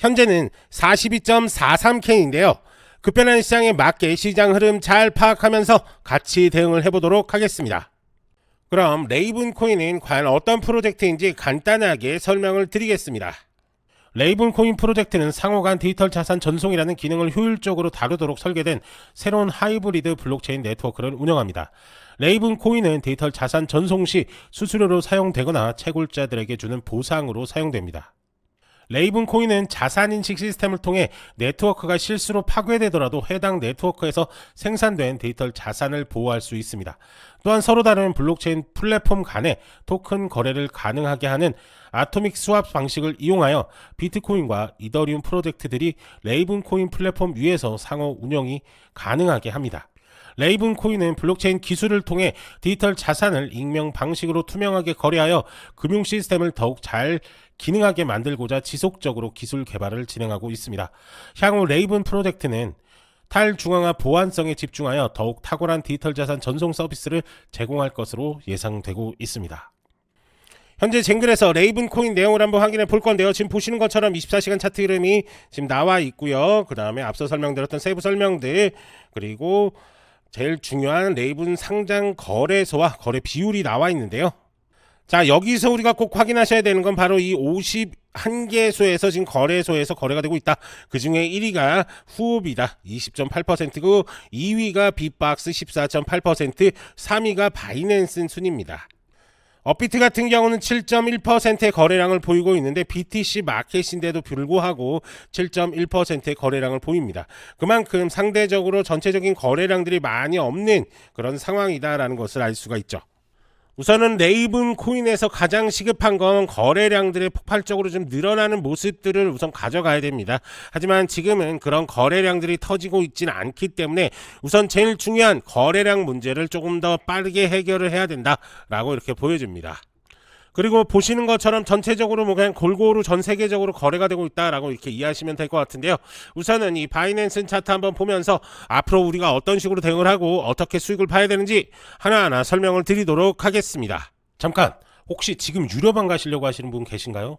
현재는 42.43K인데요. 급변하는 시장에 맞게 시장 흐름 잘 파악하면서 같이 대응을 해보도록 하겠습니다. 그럼 레이븐 코인은 과연 어떤 프로젝트인지 간단하게 설명을 드리겠습니다. 레이븐 코인 프로젝트는 상호간 디지털 자산 전송이라는 기능을 효율적으로 다루도록 설계된 새로운 하이브리드 블록체인 네트워크를 운영합니다. 레이븐 코인은 디지털 자산 전송 시 수수료로 사용되거나 채굴자들에게 주는 보상으로 사용됩니다. 레이븐 코인은 자산 인식 시스템을 통해 네트워크가 실수로 파괴되더라도 해당 네트워크에서 생산된 디지털 자산을 보호할 수 있습니다. 또한 서로 다른 블록체인 플랫폼 간의 토큰 거래를 가능하게 하는 아토믹 스왑 방식을 이용하여 비트코인과 이더리움 프로젝트들이 레이븐 코인 플랫폼 위에서 상호 운영이 가능하게 합니다. 레이븐 코인은 블록체인 기술을 통해 디지털 자산을 익명 방식으로 투명하게 거래하여 금융 시스템을 더욱 잘 기능하게 만들고자 지속적으로 기술 개발을 진행하고 있습니다. 향후 레이븐 프로젝트는 탈중앙화 보안성에 집중하여 더욱 탁월한 디지털 자산 전송 서비스를 제공할 것으로 예상되고 있습니다. 현재 쟁글에서 레이븐 코인 내용을 한번 확인해 볼 건데요. 지금 보시는 것처럼 24시간 차트 흐름이 지금 나와 있고요. 그 다음에 앞서 설명드렸던 세부 설명들 그리고 제일 중요한 레이븐 상장 거래소와 거래 비율이 나와 있는데요. 자 여기서 우리가 꼭 확인하셔야 되는 건 바로 이 51개소에서 지금 거래소에서 거래가 되고 있다. 그 중에 1위가 후업이다. 20.8%고 2위가 빅박스 14.8%, 3위가 바이낸슨 순입니다. 업비트 같은 경우는 7.1%의 거래량을 보이고 있는데 BTC 마켓인데도 불구하고 7.1%의 거래량을 보입니다. 그만큼 상대적으로 전체적인 거래량들이 많이 없는 그런 상황이다라는 것을 알 수가 있죠. 우선은 레이븐 코인에서 가장 시급한 건 거래량들의 폭발적으로 좀 늘어나는 모습들을 우선 가져가야 됩니다. 하지만 지금은 그런 거래량들이 터지고 있지는 않기 때문에 우선 제일 중요한 거래량 문제를 조금 더 빠르게 해결을 해야 된다라고 이렇게 보여집니다. 그리고 보시는 것처럼 전체적으로 뭐 그냥 골고루 전 세계적으로 거래가 되고 있다라고 이렇게 이해하시면 될 것 같은데요. 우선은 이 바이낸스 차트 한번 보면서 앞으로 우리가 어떤 식으로 대응을 하고 어떻게 수익을 봐야 되는지 하나하나 설명을 드리도록 하겠습니다. 잠깐 혹시 지금 유료방 가시려고 하시는 분 계신가요?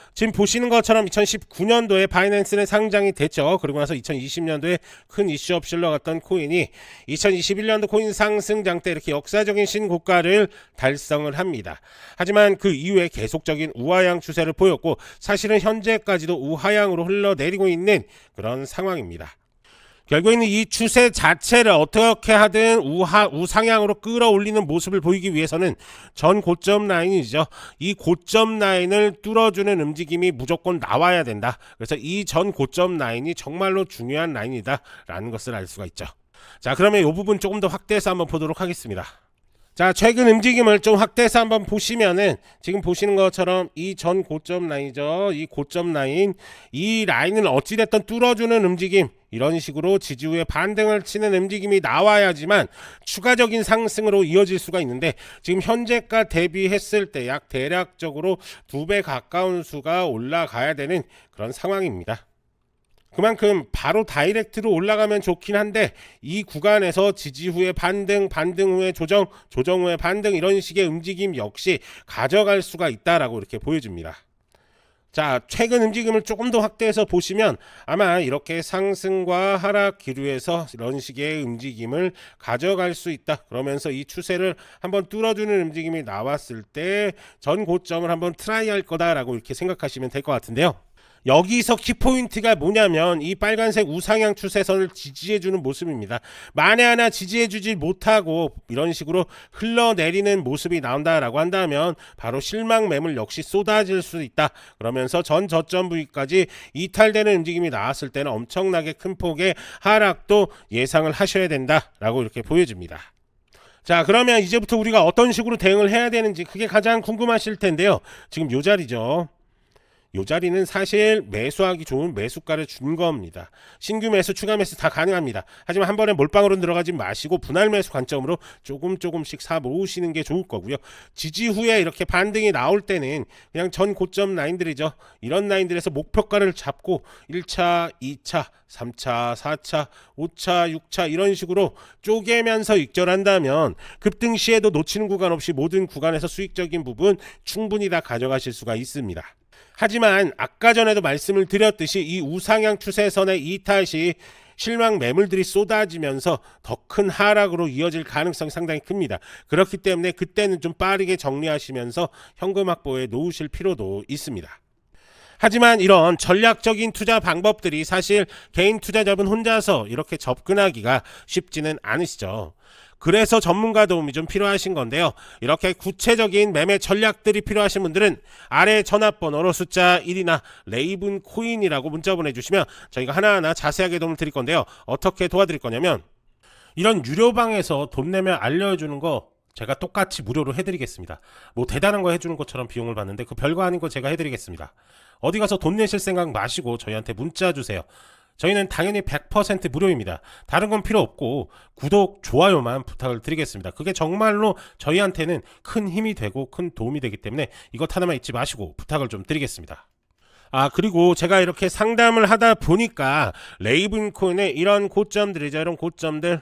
지금 보시는 것처럼 2019년도에 바이낸스는 상장이 됐죠. 그리고 나서 2020년도에 큰 이슈 없이 흘러갔던 코인이 2021년도 코인 상승장 때 이렇게 역사적인 신고가를 달성을 합니다. 하지만 그 이후에 계속적인 우하향 추세를 보였고 사실은 현재까지도 우하향으로 흘러내리고 있는 그런 상황입니다. 결국에는 이 추세 자체를 어떻게 하든 우하 우상향으로 끌어올리는 모습을 보이기 위해서는 전 고점 라인이죠. 이 고점 라인을 뚫어주는 움직임이 무조건 나와야 된다. 그래서 이 전 고점 라인이 정말로 중요한 라인이다 라는 것을 알 수가 있죠. 자, 그러면 이 부분 조금 더 확대해서 한번 보도록 하겠습니다. 자, 최근 움직임을 좀 확대해서 한번 보시면은 지금 보시는 것처럼 이 전 고점 라인이죠. 이 고점 라인, 이 라인을 어찌됐든 뚫어주는 움직임, 이런 식으로 지지 후에 반등을 치는 움직임이 나와야지만 추가적인 상승으로 이어질 수가 있는데 지금 현재가 대비했을 때 약 대략적으로 두 배 가까운 수가 올라가야 되는 그런 상황입니다. 그만큼 바로 다이렉트로 올라가면 좋긴 한데 이 구간에서 지지 후에 반등, 반등 후에 조정, 조정 후에 반등 이런 식의 움직임 역시 가져갈 수가 있다라고 이렇게 보여줍니다. 자, 최근 움직임을 조금 더 확대해서 보시면 아마 이렇게 상승과 하락 기류에서 이런 식의 움직임을 가져갈 수 있다. 그러면서 이 추세를 한번 뚫어주는 움직임이 나왔을 때 전 고점을 한번 트라이 할 거다라고 이렇게 생각하시면 될 것 같은데요. 여기서 키포인트가 뭐냐면 이 빨간색 우상향 추세선을 지지해주는 모습입니다. 만에 하나 지지해주지 못하고 이런 식으로 흘러내리는 모습이 나온다라고 한다면 바로 실망 매물 역시 쏟아질 수 있다. 그러면서 전 저점 부위까지 이탈되는 움직임이 나왔을 때는 엄청나게 큰 폭의 하락도 예상을 하셔야 된다라고 이렇게 보여집니다. 자, 그러면 이제부터 우리가 어떤 식으로 대응을 해야 되는지 그게 가장 궁금하실 텐데요. 지금 요 자리죠. 요 자리는 사실 매수하기 좋은 매수가를 준 겁니다. 신규 매수, 추가 매수 다 가능합니다. 하지만 한 번에 몰빵으로 들어가지 마시고 분할 매수 관점으로 조금 조금씩 사 모으시는 게 좋을 거고요. 지지 후에 이렇게 반등이 나올 때는 그냥 전 고점 라인들이죠. 이런 라인들에서 목표가를 잡고 1차, 2차, 3차, 4차, 5차, 6차 이런 식으로 쪼개면서 익절한다면 급등 시에도 놓치는 구간 없이 모든 구간에서 수익적인 부분 충분히 다 가져가실 수가 있습니다. 하지만 아까 전에도 말씀을 드렸듯이 이 우상향 추세선의 이탈 시 실망 매물들이 쏟아지면서 더 큰 하락으로 이어질 가능성이 상당히 큽니다. 그렇기 때문에 그때는 좀 빠르게 정리하시면서 현금 확보에 놓으실 필요도 있습니다. 하지만 이런 전략적인 투자 방법들이 사실 개인 투자자분 혼자서 이렇게 접근하기가 쉽지는 않으시죠. 그래서 전문가 도움이 좀 필요하신 건데요. 이렇게 구체적인 매매 전략들이 필요하신 분들은 아래 전화번호로 숫자 1이나 레이븐 코인이라고 문자 보내주시면 저희가 하나하나 자세하게 도움을 드릴 건데요. 어떻게 도와드릴 거냐면 이런 유료방에서 돈 내면 알려주는 거 제가 똑같이 무료로 해드리겠습니다. 뭐 대단한 거 해주는 것처럼 비용을 받는데 그 별거 아닌 거 제가 해드리겠습니다. 어디 가서 돈 내실 생각 마시고 저희한테 문자 주세요. 저희는 당연히 100% 무료입니다. 다른 건 필요 없고 구독, 좋아요만 부탁을 드리겠습니다. 그게 정말로 저희한테는 큰 힘이 되고 큰 도움이 되기 때문에 이것 하나만 잊지 마시고 부탁을 좀 드리겠습니다. 아 그리고 제가 이렇게 상담을 하다 보니까 레이븐 코인의 이런 고점들이죠. 이런 고점들